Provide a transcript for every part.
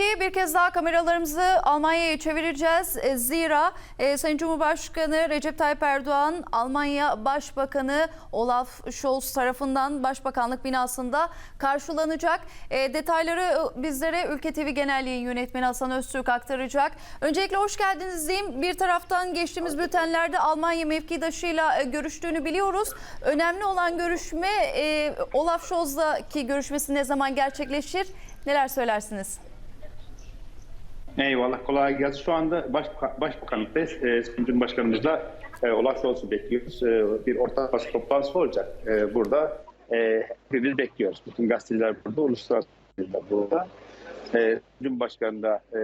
Peki bir kez daha kameralarımızı Almanya'ya çevireceğiz. E, Zira e, Sayın Cumhurbaşkanı Recep Tayyip Erdoğan Almanya Başbakanı Olaf Scholz tarafından Başbakanlık binasında karşılanacak. E, detayları e, bizlere Ülke TV Genel Yönetmeni Hasan Öztürk aktaracak. Öncelikle hoş geldiniz diyeyim. Bir taraftan geçtiğimiz bültenlerde Almanya mevkidaşıyla e, görüştüğünü biliyoruz. Önemli olan görüşme e, Olaf Scholz'la görüşmesi ne zaman gerçekleşir? Neler söylersiniz? Eyvallah kolay gelsin. Şu anda baş, Başbakanlıktayız. E, Sayın Cumhurbaşkanımızla e, Olaf Scholz'u bekliyoruz. E, bir ortak basın toplantısı olacak e, burada. E, hepimiz bekliyoruz. Bütün gazeteciler burada, uluslararası gazeteciler burada. E, Cumhurbaşkanı da e,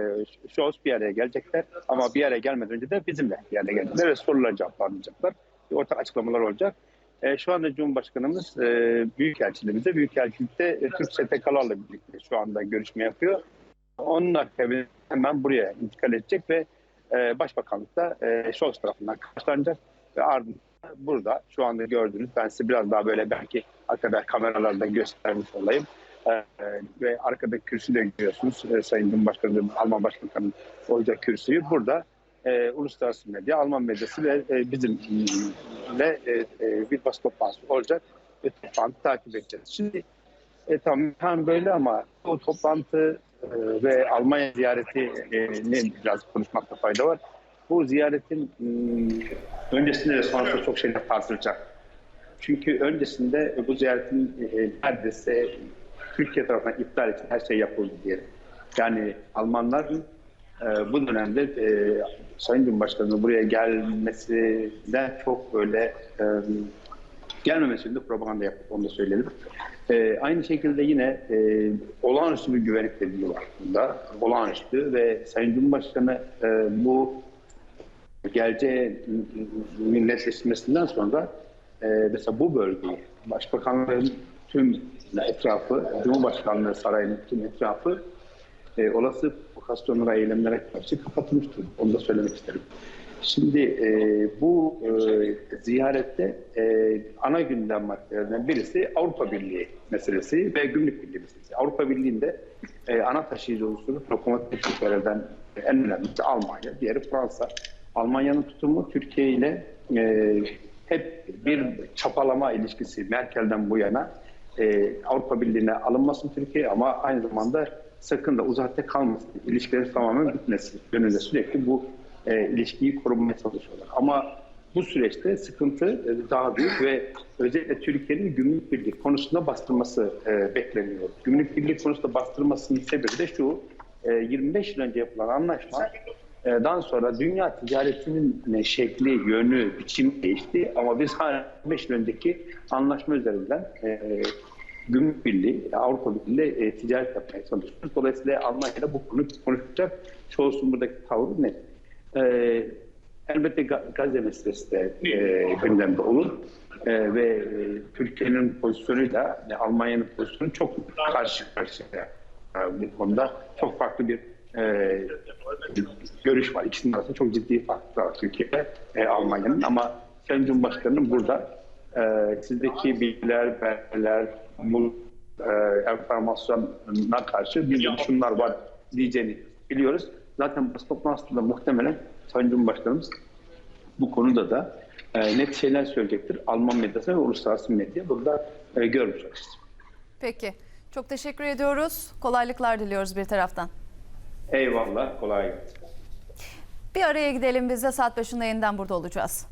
Scholz bir araya gelecekler. Ama bir araya gelmeden önce de bizimle bir araya gelecekler ve sorular cevaplanacaklar. Bir ortak açıklamalar olacak. E, şu anda Cumhurbaşkanımız e, Büyükelçiliğimizde, Büyükelçilikte e, Türk STK'larla birlikte şu anda görüşme yapıyor. Onun akabinde hemen buraya intikal edecek ve e, Başbakanlıkta e, Scholz tarafından karşılanacak ve ardından burada şu anda gördüğünüz ben size biraz daha böyle belki arkada kameralarda göstermiş olayım. E, e, ve arkada kürsü de görüyorsunuz. E, Sayın Cumhurbaşkanı, Alman Başbakanı olacak kürsüyü. Burada e, uluslararası medya, Alman medyası ve e, bizimle e, e, bir basın toplantısı olacak. Ve toplantı takip edeceğiz. Şimdi e, tamam tam böyle ama o toplantı e, ve Almanya ziyaretini biraz konuşmakta fayda var. Bu ziyaretin m, öncesinde ve sonrasında çok şeyler tartışılacak. Çünkü öncesinde bu ziyaretin e, neredeyse Türkiye tarafından iptal için her şey yapıldı diye. Yani Almanlar e, bu dönemde e, Sayın Cumhurbaşkanı'nın buraya gelmesinden çok böyle e, gelmemesi de propaganda yaptık onu da söyleyelim. Ee, aynı şekilde yine e, olağanüstü bir güvenlik tedbiri var bunda. Olağanüstü ve Sayın Cumhurbaşkanı e, bu geleceği millet seçilmesinden sonra e, mesela bu bölgeyi başbakanların tüm etrafı, Cumhurbaşkanlığı sarayının tüm etrafı e, olası provokasyonlara, eylemlere karşı kapatılmıştır. Onu da söylemek isterim. Şimdi e, bu e, ziyarette e, ana gündem maddelerinden birisi Avrupa Birliği meselesi ve Gümrük Birliği meselesi. Avrupa Birliği'nde e, ana taşıyıcı unsuru lokomotif şirketlerden en önemlisi Almanya, diğeri Fransa. Almanya'nın tutumu Türkiye ile e, hep bir çapalama ilişkisi Merkel'den bu yana e, Avrupa Birliği'ne alınmasın Türkiye ama aynı zamanda sakın da uzakta kalmasın, ilişkileri tamamen bitmesin yönünde sürekli bu e, ilişkiyi korumaya çalışıyorlar. Ama bu süreçte sıkıntı e, daha büyük ve özellikle Türkiye'nin gümrük birliği konusunda bastırması e, bekleniyor. Gümrük birliği konusunda bastırmasının sebebi de şu, e, 25 yıl önce yapılan anlaşma e, dan sonra dünya ticaretinin e, şekli, yönü, biçim değişti ama biz hala 25 yıl önceki anlaşma üzerinden e, Gümrük Birliği, Avrupa Birliği e, ticaret yapmaya çalışıyoruz. Dolayısıyla Almanya'da bu konu konuşacak. Çoğusunun buradaki tavrı net. E, elbette Ga- Gazze meselesi de e, gündemde olur. E, ve e, Türkiye'nin pozisyonuyla e, Almanya'nın pozisyonu çok karşı karşıya e, bu konuda. Çok farklı bir e, görüş var. İkisinin arasında çok ciddi farklar var Türkiye ve e, Almanya'nın. Ama Sayın Cumhurbaşkanı'nın burada e, sizdeki bilgiler, belgeler, bu e, enformasyona karşı bir şunlar var diyeceğini biliyoruz. Zaten basın toplantısında muhtemelen Sayın Cumhurbaşkanımız bu konuda da e, net şeyler söyleyecektir. Alman medyası ve uluslararası medya burada e, görmüş olacağız. Peki. Çok teşekkür ediyoruz. Kolaylıklar diliyoruz bir taraftan. Eyvallah, kolay gelsin. Bir araya gidelim biz de saat başında yeniden burada olacağız.